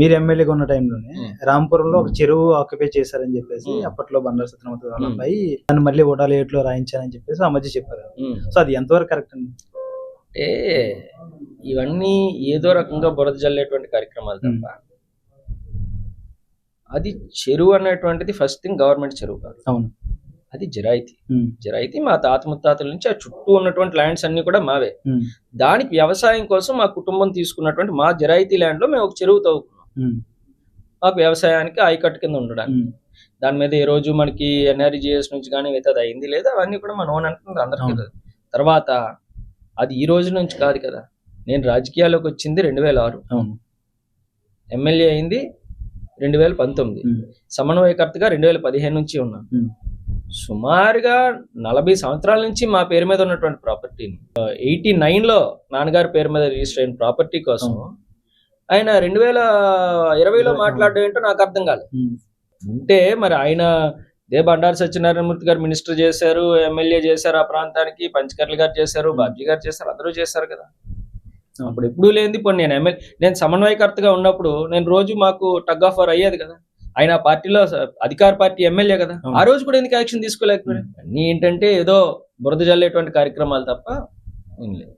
మీరు ఎమ్మెల్యేగా ఉన్న టైంలోనే. రాంపురంలో ఒక చెరువు ఆక్యుపై చేశారని చెప్పేసి. అప్పట్లో బండారు సత్యనారాయణ వాళ్ళ. అబ్బాయి దాన్ని మళ్ళీ ఓటాలేట్లో రాయించారని చెప్పేసి ఆ మధ్య చెప్పారు. సో అది ఎంతవరకు కరెక్ట్ అండి అంటే ఇవన్నీ ఏదో రకంగా బురద జల్లేటువంటి కార్యక్రమాలు తప్ప అది చెరువు అనేటువంటిది ఫస్ట్ థింగ్ గవర్నమెంట్ చెరువు కాదు అవును అది జిరాయితీ. జిరాయితీ మా తాత ముత్తాతల నుంచి ఆ చుట్టూ ఉన్నటువంటి ల్యాండ్స్ అన్ని కూడా మావే. దానికి వ్యవసాయం కోసం మా కుటుంబం తీసుకున్నటువంటి మా జిరాయితీ ల్యాండ్లో మేము ఒక చెరువు తవ్వుకున్నాం. మాకు వ్యవసాయానికి ఆయకట్టు కింద ఉండడానికి. దాని మీద ఏ రోజు మనకి ఎన్ఆర్జిఎస్ నుంచి కానీ అయితే అది అయింది లేదా అవన్నీ కూడా మన ఓన్ అనుకుంది అందరికీ. తర్వాత అది ఈ రోజు నుంచి కాదు కదా. నేను రాజకీయాల్లోకి వచ్చింది రెండు వేల ఆరు ఎమ్మెల్యే అయింది రెండు వేల పంతొమ్మిది. సమన్వయకర్తగా రెండు వేల పదిహేను నుంచి ఉన్నాను. సుమారుగా నలభై సంవత్సరాల నుంచి మా పేరు మీద ఉన్నటువంటి ప్రాపర్టీని. ఎయిటీ లో నాన్నగారి పేరు మీద రిజిస్టర్ అయిన ప్రాపర్టీ కోసం ఆయన రెండు వేల ఇరవైలో ఇరవై, మాట్లాడడం ఏంటో నాకు అర్థం కాలేదు. ఉంటే మరి ఆయన దే బండారు సత్యనారాయణమూర్తి గారు మినిస్టర్ చేశారు ఎమ్మెల్యే చేశారు ఆ ప్రాంతానికి పంచకర్ల గారు చేశారు బాబ్జీ గారు చేశారు అందరూ చేశారు కదా. అప్పుడు ఎప్పుడూ లేనిది ఇప్పుడు నేను ఎమ్మెల్యే నేను సమన్వయకర్తగా ఉన్నప్పుడు నేను రోజు మాకు టగ్ ఆఫ్ వార్ అయ్యేది కదా. ఆయన పార్టీలో అధికార పార్టీ ఎమ్మెల్యే కదా. ఆ రోజు కూడా ఎందుకు యాక్షన్ తీసుకోలేకపోయాడు అన్ని ఏంటంటే ఏదో బురద జల్లేటువంటి కార్యక్రమాలు తప్ప ఏం లేదు.